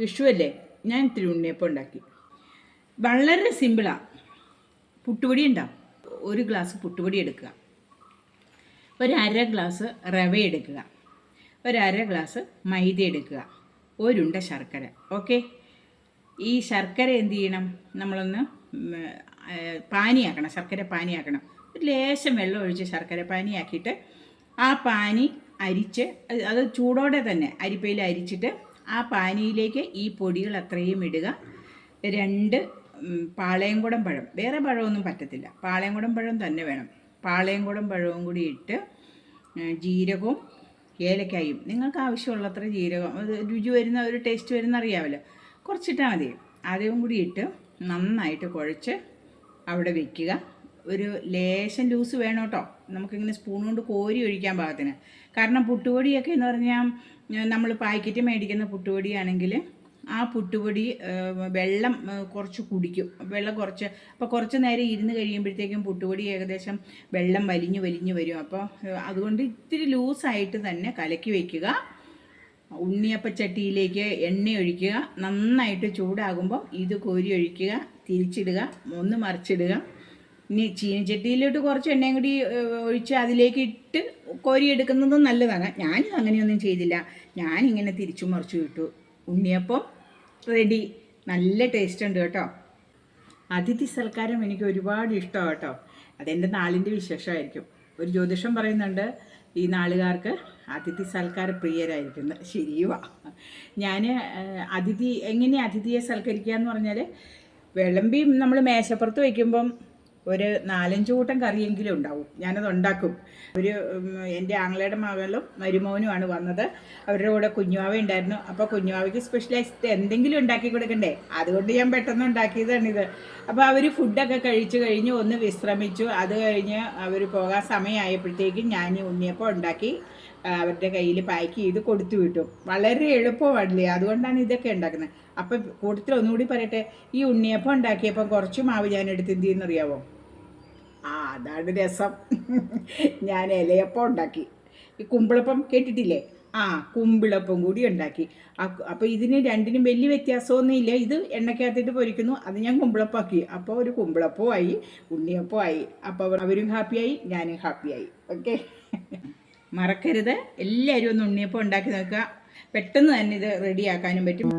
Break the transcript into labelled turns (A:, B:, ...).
A: വിഷുവല്ലേ? ഞാൻ ഇത്തിരി ഉണ്ണിയപ്പം ഉണ്ടാക്കി. വളരെ സിമ്പിളാണ് പുട്ടുപൊടി ഉണ്ടാവും ഒരു ഗ്ലാസ് പുട്ടുപൊടി എടുക്കുക. ഒരു അര ഗ്ലാസ് റവ എടുക്കുക. ഒരു അര ഗ്ലാസ് മൈദ എടുക്കുക. ഒരുണ്ട ശർക്കര. ഓക്കെ? ഈ ശർക്കര എന്ത് ചെയ്യണം? നമ്മളൊന്ന് പാനിയാക്കണം. ശർക്കര പാനിയാക്കണം. ഒരു ലേശം വെള്ളം ഒഴിച്ച് ശർക്കര പാനിയാക്കിയിട്ട് ആ പാനി അരിച്ച് അത് ചൂടോടെ തന്നെ അരിപ്പയിൽ അരിച്ചിട്ട് ആ പാനിയിലേക്ക് ഈ പൊടികൾ അത്രയും ഇടുക. രണ്ട് പാളയംകുടം പഴം. വേറെ പഴമൊന്നും പറ്റത്തില്ല. പാളയംകുടം പഴം തന്നെ വേണം. പാളയംകുടം പഴവും കൂടി ഇട്ട് ജീരകവും ഏലക്കായും. നിങ്ങൾക്ക് ആവശ്യമുള്ളത്ര ജീരകം അത് രുചി വരുന്ന ഒരു ടേസ്റ്റ് വരുന്ന അറിയാമല്ലോ. കുറച്ചിട്ടാൽ മതി. അതും കൂടി ഇട്ട് നന്നായിട്ട് കുഴച്ച് അവിടെ വെക്കുക. ഒരു ലേശം ലൂസ് വേണം കേട്ടോ. നമുക്കിങ്ങനെ സ്പൂൺ കൊണ്ട് കോരി ഒഴിക്കാൻ പാകത്തിന്. കാരണം പുട്ടുപൊടിയൊക്കെ എന്ന് പറഞ്ഞാൽ നമ്മൾ പാക്കറ്റ് മേടിക്കുന്ന പുട്ടുപൊടിയാണെങ്കിൽ ആ പുട്ടുപൊടി വെള്ളം കുറച്ച് കുടിക്കും. വെള്ളം കുറച്ച് അപ്പോൾ കുറച്ച് നേരം ഇരുന്ന് കഴിയുമ്പോഴത്തേക്കും പുട്ടുപൊടി ഏകദേശം വെള്ളം വലിഞ്ഞു വലിഞ്ഞു വരും. അപ്പോൾ അതുകൊണ്ട് ഇത്തിരി ലൂസായിട്ട് തന്നെ കലക്കി വയ്ക്കുക ഉണ്ണിയപ്പച്ചട്ടിയിലേക്ക് എണ്ണ ഒഴിക്കുക. നന്നായിട്ട് ചൂടാകുമ്പോൾ ഇത് കോരി ഒഴിക്കുക. തിരിച്ചിടുക. ഒന്ന് മറിച്ചിടുക. ഇനി ചീനച്ചട്ടിയിലോട്ട് കുറച്ച് എണ്ണയും കൂടി ഒഴിച്ച് അതിലേക്ക് ഇട്ട് കോരി എടുക്കുന്നതും നല്ലതാണ്. ഞാനും അങ്ങനെയൊന്നും ചെയ്തില്ല. ഞാനിങ്ങനെ തിരിച്ചു മറിച്ചു വിട്ടു. ഉണ്ണിയപ്പം റെഡി നല്ല ടേസ്റ്റ് ഉണ്ട് കേട്ടോ. അതിഥി സൽക്കാരം എനിക്ക് ഒരുപാട് ഇഷ്ടമാണ് കേട്ടോ. അതെന്റെ നാളിന്റെ വിശേഷമായിരിക്കും. ഒരു ജ്യോതിഷം പറയുന്നുണ്ട് ഈ നാളുകാർക്ക് അതിഥി സൽക്കാര പ്രിയരായിരിക്കുന്നത് ശരിയുവാ. ഞാൻ അതിഥി എങ്ങനെ അതിഥിയെ സൽക്കരിക്കുക എന്ന് പറഞ്ഞാൽ വിളമ്പി നമ്മൾ മേശപ്പുറത്ത് വയ്ക്കുമ്പം ഒരു നാലഞ്ച് കൂട്ടം കറിയെങ്കിലും ഉണ്ടാവും. ഞാനത് ഉണ്ടാക്കും. ഒരു എന്റെ ആങ്ങളയുടെ മകളും മരുമോനുമാണ് വന്നത്. അവരുടെ കൂടെ കുഞ്ഞുവാവ ഉണ്ടായിരുന്നു. അപ്പോൾ കുഞ്ഞുവാവയ്ക്ക് സ്പെഷ്യലൈസ്ഡ് എന്തെങ്കിലും ഉണ്ടാക്കി കൊടുക്കണ്ടേ? അതുകൊണ്ട് ഞാൻ പെട്ടെന്ന് ഉണ്ടാക്കിയതാണിത്. അപ്പോൾ അവർ ഫുഡൊക്കെ കഴിച്ചു കഴിഞ്ഞ് ഒന്ന് വിശ്രമിച്ചു. അത് കഴിഞ്ഞ് അവർ പോകാൻ സമയമായപ്പോഴത്തേക്കും ഞാൻ ഉണ്ണിയപ്പം ഉണ്ടാക്കി അവരുടെ കയ്യിൽ പാക്ക് ചെയ്ത് കൊടുത്തു വിട്ടു. വളരെ എളുപ്പമാണല്ലേ? അതുകൊണ്ടാണ് ഇതൊക്കെ ഉണ്ടാക്കുന്നത്. അപ്പം കൂട്ടത്തിൽ ഒന്നുകൂടി പറയട്ടെ ഈ ഉണ്ണിയപ്പം ഉണ്ടാക്കിയപ്പം കുറച്ച് മാവ് ഞാൻ എടുത്ത് എന്ത് ചെയ്യുന്നറിയാവോ? ആ അതാണ് രസം. ഞാൻ ഇലയപ്പം ഉണ്ടാക്കി. ഈ കുമ്പിളപ്പം കേട്ടിട്ടില്ലേ? ആ കുമ്പിളപ്പം കൂടി ഉണ്ടാക്കി. അപ്പോൾ ഇതിന് രണ്ടിനും വലിയ വ്യത്യാസമൊന്നുമില്ല. ഇത് എണ്ണയ്ക്കകത്തിട്ട് പൊരിക്കുന്നു. അത് ഞാൻ കുമ്പിളപ്പാക്കി. അപ്പോൾ ഒരു കുമ്പിളപ്പമായി ഉണ്ണിയപ്പമായി അപ്പോൾ അവരും ഹാപ്പിയായി ഞാനും ഹാപ്പിയായി. ഓക്കെ? മറക്കരുത്. എല്ലാവരും ഒന്ന് ഉണ്ണിയപ്പം ഉണ്ടാക്കി നോക്കുക. പെട്ടെന്ന് തന്നെ ഇത് റെഡിയാക്കാനും പറ്റും.